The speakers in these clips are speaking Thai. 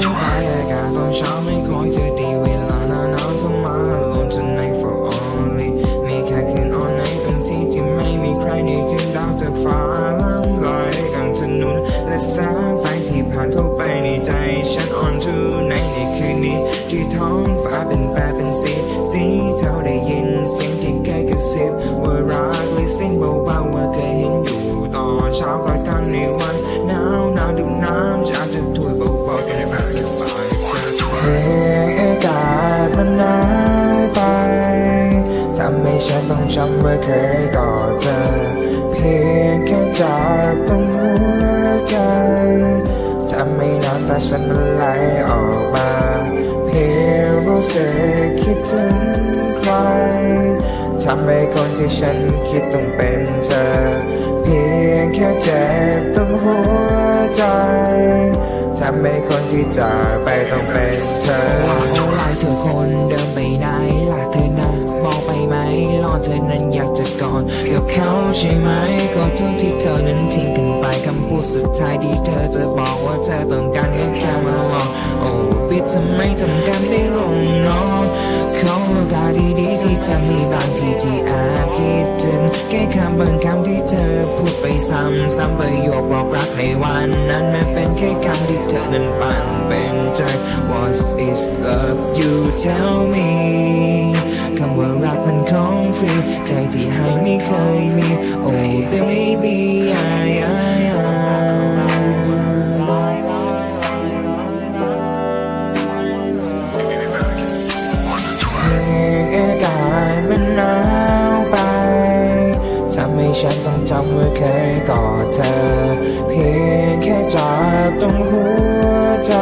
เสื้อผ้าอากาศตอนเช้าไม่ค่อยจะดีเวลาหน้าหนาวเข้ามา Alone tonight for only มีแค่คืน all night ตรงที่ที่ไม่มีใครนี่คือดาวจากฟ้าล่องลอยกลางถนนและแสงไฟที่ผ่านเข้าไปในใจฉัน on tonight ในคืนนี้ ที่ท้องฟ้าเป็นแปรเป็นสีสีเทาได้ยินเสียงที่ใกล้กระซิบว่ารักและเส้นเบาๆว่าเคยเห็นอยู่ตอนเช้ากลางค่ำในว ฉันต้องจำว่าเคยกอดเธอ เพียงแค่จากตรงหัวใจจะไม่นานแต่ฉันมันไหลออกมา เพียงรู้สึกคิดถึงใครทำให้คนที่ฉันคิดต้องเป็นเธอ เพียงแค่เจ็บตรงหัวใจทำให้คนที่จากไปต้องเป็นเธอ อยากจะกอดกับเขาใช่ไหมก็ทุกที่เธอนั้นทิ้งกันไปคำพูดสุดท้ายที่เธอจะบอกว่าเธอต้องการก็แค่มาลองโอ้ปิดทำไมทำกันได้ลงนอนเขาโอกาสดีๆที่จะมีบางทีที่แอบคิดถึงแค่คำบางคำที่เธอพูดไปซ้ำซ้ำประโยคบอกรักในวันนั้นแมันเป็นแค่คำที่เธอนั้นปั่นเป็นใจ What is love you tell me เคยมี Oh baby I, I, I อากาศมันหนาวไปทำให้ฉันต้องจำว่าเคยกอดเธอ เพียงแค่จับตรงหัวใจ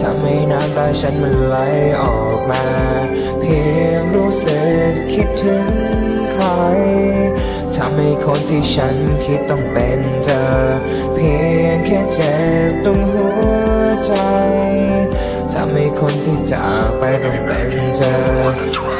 ทำให้น้ำตาฉันมันไหลออกมา เพียงรู้สึกคิดถึง ใครทำให้คนที่ฉันคิดต้องเป็นเธอ เพียงแค่เจ็บตรงหัวใจทำให้คนที่จากไปต้องเป็นเธอ